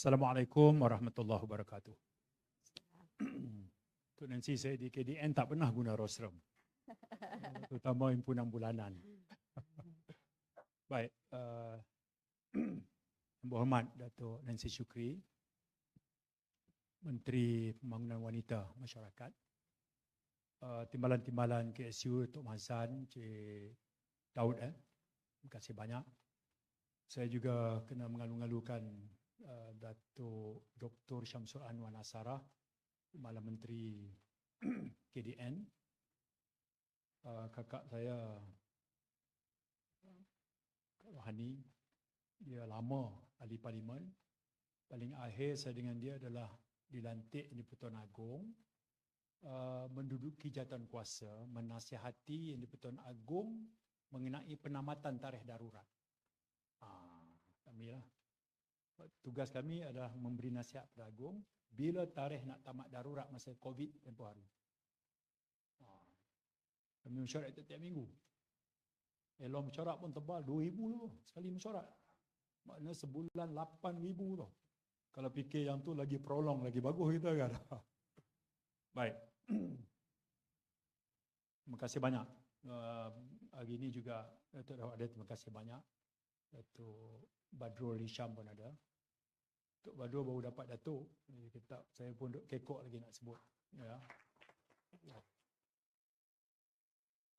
Assalamualaikum warahmatullahi wabarakatuh. Tok Nancy saya di KDN tak pernah guna rostrum. Terutama himpunan bulanan. Baik. Uh, Berhormat Datuk Nancy Syukri, Menteri Pembangunan Wanita Masyarakat, uh, Timbalan-Timbalan KSU Tok Mazan, Cik Daud. Eh. Terima kasih banyak. Saya juga kena mengalu-alukan uh, Datuk Dr. Syamsul Anwar Nasara, Timbalan Menteri KDN. Uh, kakak saya, Kak Rohani, dia lama ahli parlimen. Paling akhir saya dengan dia adalah dilantik di Pertuan Agong uh, menduduki jawatan kuasa menasihati di Pertuan Agong mengenai penamatan tarikh darurat. Ah, kami lah. Tugas kami adalah memberi nasihat kepada Agong bila tarikh nak tamat darurat masa COVID tempoh hari. Ah, kami mesyuarat tiap-tiap minggu. Elok mesyuarat pun tebal 2000 tu sekali mesyuarat. Maknanya sebulan 8,000 tau. Kalau fikir yang tu lagi prolong, lagi bagus kita kan. Baik. Terima kasih banyak. Uh, hari ini juga Datuk Dawak ada terima kasih banyak. Datuk Badrul Hisham pun ada. Datuk Badrul baru dapat Datuk. Kita, saya pun duk kekok lagi nak sebut. Ya.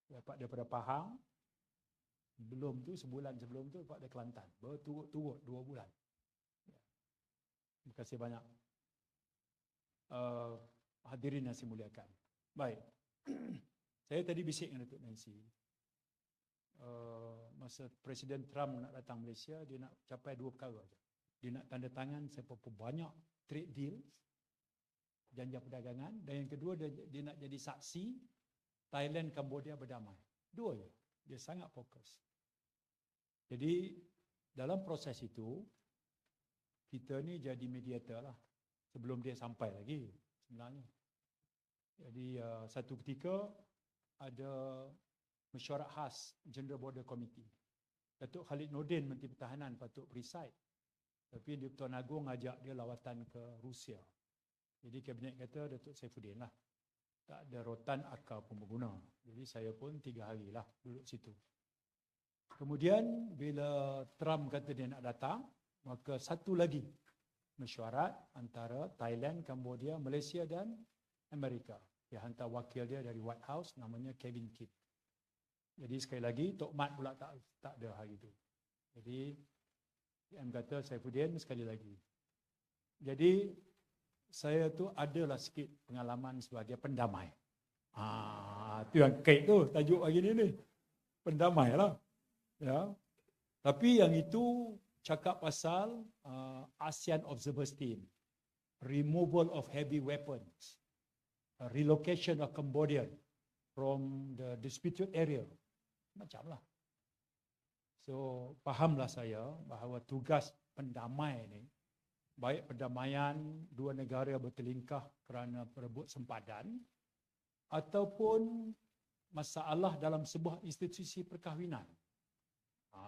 Dapat daripada Pahang, belum tu sebulan sebelum tu Pak dari Kelantan. Berturut-turut dua bulan. Ya. Terima kasih banyak. Uh, hadirin yang saya muliakan. Baik. saya tadi bisik dengan Datuk Nancy. Uh, masa Presiden Trump nak datang Malaysia, dia nak capai dua perkara saja. Dia nak tanda tangan seberapa banyak trade deal, janji perdagangan. Dan yang kedua, dia, dia nak jadi saksi Thailand, Cambodia berdamai. Dua je. Dia sangat fokus. Jadi dalam proses itu kita ni jadi mediator lah sebelum dia sampai lagi sebenarnya. Jadi uh, satu ketika ada mesyuarat khas General Border Committee. Datuk Khalid Nordin Menteri Pertahanan patut preside. Tapi Pertuan Agong ajak dia lawatan ke Rusia. Jadi kabinet kata Datuk Saifuddin lah. Tak ada rotan akal pun berguna. Jadi saya pun tiga hari lah duduk situ. Kemudian bila Trump kata dia nak datang, maka satu lagi mesyuarat antara Thailand, Cambodia, Malaysia dan Amerika. Dia hantar wakil dia dari White House namanya Kevin Kidd. Jadi sekali lagi Tok Mat pula tak tak ada hari itu. Jadi PM kata Saifuddin sekali lagi. Jadi saya tu adalah sikit pengalaman sebagai pendamai. Ah, tu yang kait tu tajuk hari ni ni. Pendamai lah. Ya. Tapi yang itu cakap pasal uh, ASEAN Observers Team, removal of heavy weapons, relocation of Cambodia from the disputed area. Macam lah. So, fahamlah saya bahawa tugas pendamai ini, baik perdamaian dua negara bertelingkah kerana perebut sempadan, ataupun masalah dalam sebuah institusi perkahwinan. Ha,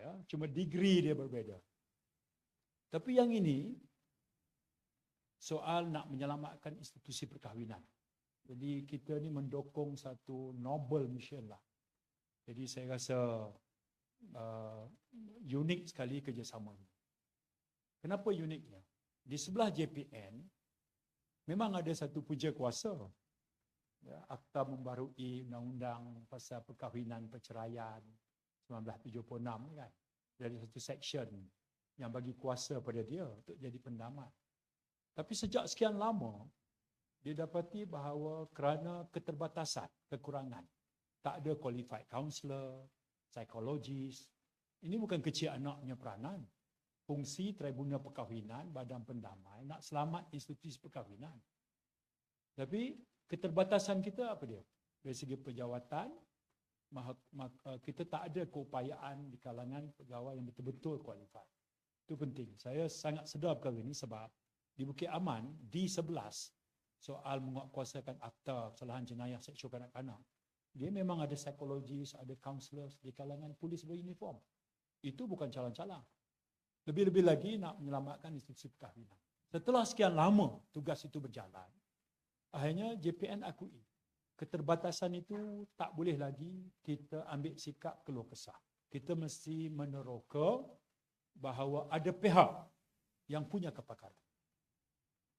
ya, cuma degree dia berbeza. Tapi yang ini soal nak menyelamatkan institusi perkahwinan. Jadi kita ni mendukung satu noble mission lah. Jadi saya rasa uh, unik sekali kerjasama. Kenapa uniknya? Di sebelah JPN memang ada satu puja kuasa. Ya, akta membarui undang-undang pasal perkahwinan, perceraian, 1976 kan dari satu section yang bagi kuasa pada dia untuk jadi pendamat. Tapi sejak sekian lama dia dapati bahawa kerana keterbatasan, kekurangan, tak ada qualified counselor, psikologis. Ini bukan kecil anaknya peranan. Fungsi tribunal perkahwinan, badan pendamai nak selamat institusi perkahwinan. Tapi keterbatasan kita apa dia? Dari segi pejawatan, Eh, kita tak ada keupayaan di kalangan pegawai yang betul-betul kualifikasi. Itu penting. Saya sangat sedar perkara ini sebab di Bukit Aman, di 11 soal menguatkuasakan akta kesalahan jenayah seksual kanak-kanak, dia memang ada psikologis, ada counselors di kalangan polis beruniform. Itu bukan calon-calon. Lebih-lebih lagi nak menyelamatkan institusi perkahwinan. Setelah sekian lama tugas itu berjalan, akhirnya JPN akui keterbatasan itu tak boleh lagi kita ambil sikap keluh kesah. Kita mesti meneroka bahawa ada pihak yang punya kepakaran.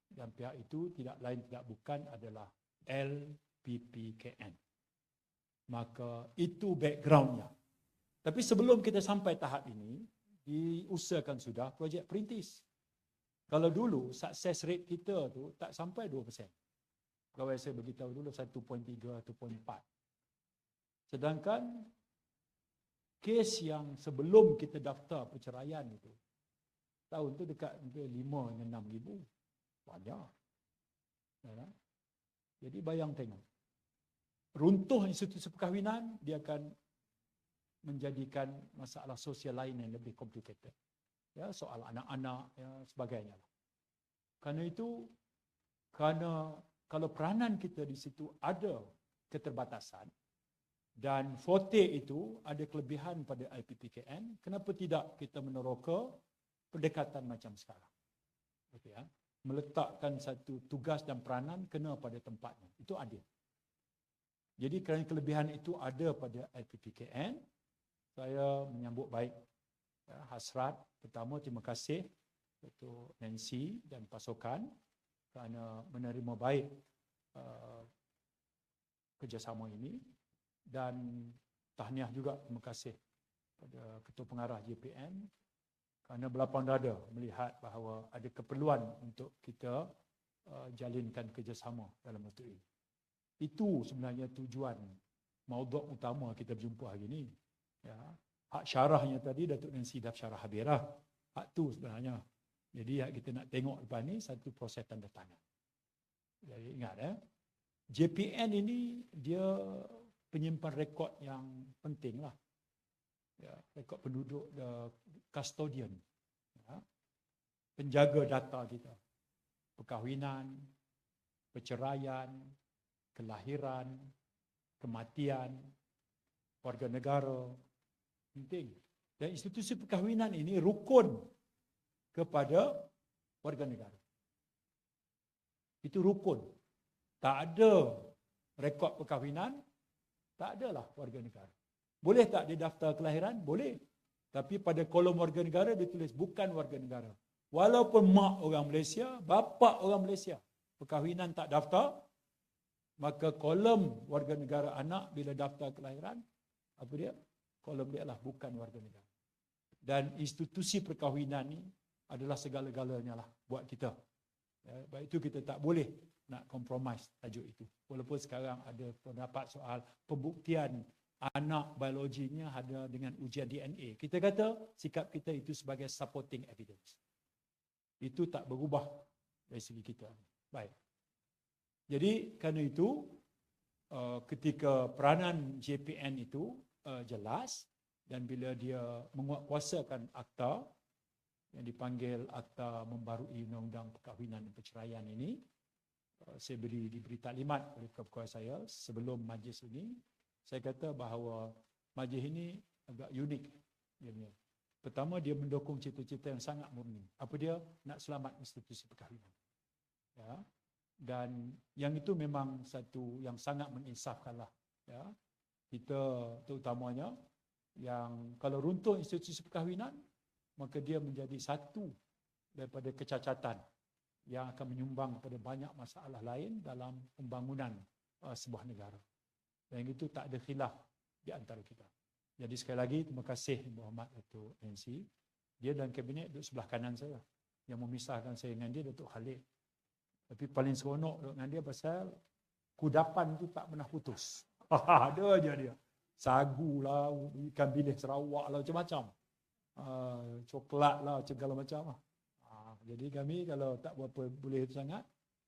Dan pihak itu tidak lain tidak bukan adalah LPPKN. Maka itu backgroundnya. Tapi sebelum kita sampai tahap ini, diusahakan sudah projek perintis. Kalau dulu success rate kita tu tak sampai 2%. Kalau saya beritahu dulu 1.3 1.4. Sedangkan kes yang sebelum kita daftar perceraian itu tahun tu dekat 5 dengan 6 ribu. Banyak. Ya, jadi bayang tengok. Runtuh institusi perkahwinan, dia akan menjadikan masalah sosial lain yang lebih complicated. Ya, soal anak-anak ya sebagainya. Karena itu kerana kalau peranan kita di situ ada keterbatasan dan forte itu ada kelebihan pada IPPKN, kenapa tidak kita meneroka pendekatan macam sekarang? Okay, ya? Meletakkan satu tugas dan peranan kena pada tempatnya. Itu adil. Jadi kerana kelebihan itu ada pada IPPKN, saya menyambut baik ya, hasrat pertama terima kasih untuk Nancy dan pasukan kerana menerima baik uh, kerjasama ini dan tahniah juga terima kasih pada ketua pengarah JPN kerana berlapang dada melihat bahawa ada keperluan untuk kita uh, jalinkan kerjasama dalam waktu ini. Itu sebenarnya tujuan mauduk utama kita berjumpa hari ini. Ya. Hak syarahnya tadi Datuk Nancy dah syarah habirah. Hak tu sebenarnya. Jadi hak kita nak tengok lepas ni satu proses tanda tangan. Jadi ingat ya. JPN ini dia penyimpan rekod yang penting lah. Ya, rekod penduduk the custodian. Ya. Penjaga data kita. Perkahwinan, perceraian, kelahiran, kematian, warga negara, penting. Dan institusi perkahwinan ini rukun kepada warga negara. Itu rukun. Tak ada rekod perkahwinan, tak adalah warga negara. Boleh tak dia daftar kelahiran? Boleh. Tapi pada kolom warga negara dia tulis bukan warga negara. Walaupun mak orang Malaysia, bapa orang Malaysia, perkahwinan tak daftar, maka kolom warga negara anak bila daftar kelahiran, apa dia? kolom dia lah bukan warga negara. Dan institusi perkahwinan ni adalah segala-galanya lah buat kita. Ya, itu kita tak boleh nak compromise tajuk itu. Walaupun sekarang ada pendapat soal pembuktian anak biologinya ada dengan ujian DNA. Kita kata sikap kita itu sebagai supporting evidence. Itu tak berubah dari segi kita. Baik. Jadi kerana itu uh, ketika peranan JPN itu uh, jelas dan bila dia menguatkuasakan akta yang dipanggil akta membarui undang-undang perkahwinan dan perceraian ini uh, saya beri diberi taklimat oleh ketua saya sebelum majlis ini saya kata bahawa majlis ini agak unik dia punya. Pertama dia mendukung cita-cita yang sangat murni. Apa dia? Nak selamat institusi perkahwinan. Ya. Dan yang itu memang satu yang sangat menginsafkanlah. Ya kita terutamanya yang kalau runtuh institusi perkahwinan maka dia menjadi satu daripada kecacatan yang akan menyumbang kepada banyak masalah lain dalam pembangunan uh, sebuah negara. Dan itu tak ada khilaf di antara kita. Jadi sekali lagi terima kasih Muhammad Datuk Nancy. Dia dan kabinet duduk sebelah kanan saya. Yang memisahkan saya dengan dia Datuk Khalid. Tapi paling seronok dengan dia pasal kudapan itu tak pernah putus. ada aja dia. Sagu lah, ikan bilis Sarawak lah, macam-macam. Uh, coklat lah, segala macam lah. Uh, jadi kami kalau tak berapa boleh sangat,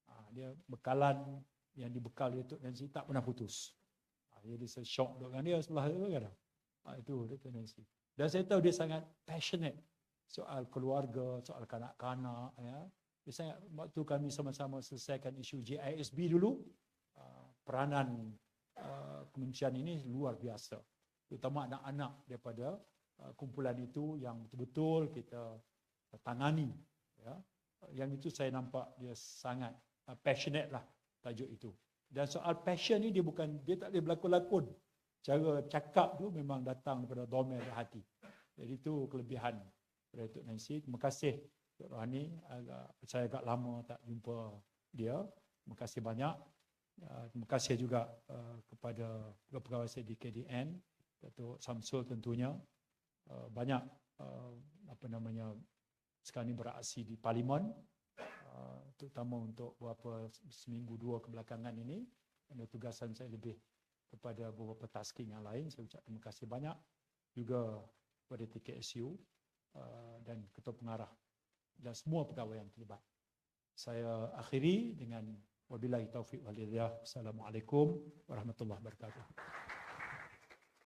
uh, dia bekalan yang dibekal dia Tok Nancy tak pernah putus. Uh, jadi saya shock dengan dia sebelah tu kan. Uh, itu Tok Nancy. Dan saya tahu dia sangat passionate soal keluarga, soal kanak-kanak. Ya. Dia sangat, waktu kami sama-sama selesaikan isu JISB dulu, uh, peranan Uh, kementerian ini luar biasa. Terutama anak-anak daripada uh, kumpulan itu yang betul-betul kita tangani ya. Yang itu saya nampak dia sangat uh, passionate lah tajuk itu. Dan soal passion ni dia bukan dia tak boleh berlakon-lakon. Cara cakap tu memang datang daripada domain hati. Jadi itu kelebihan dari Tok Nancy terima kasih Tok Rohani agak saya agak lama tak jumpa dia. Terima kasih banyak. Uh, terima kasih juga uh, kepada pegawai saya di KDN Datuk Samsul tentunya. Uh, banyak apa namanya sekarang ini beraksi di parlimen terutama untuk beberapa seminggu dua kebelakangan ini. Kerana tugasan saya lebih kepada beberapa tasking yang lain. Saya ucap terima kasih banyak juga kepada TKSU dan ketua pengarah dan semua pegawai yang terlibat. Saya akhiri dengan wabillahi taufiq walhidayah assalamualaikum warahmatullahi wabarakatuh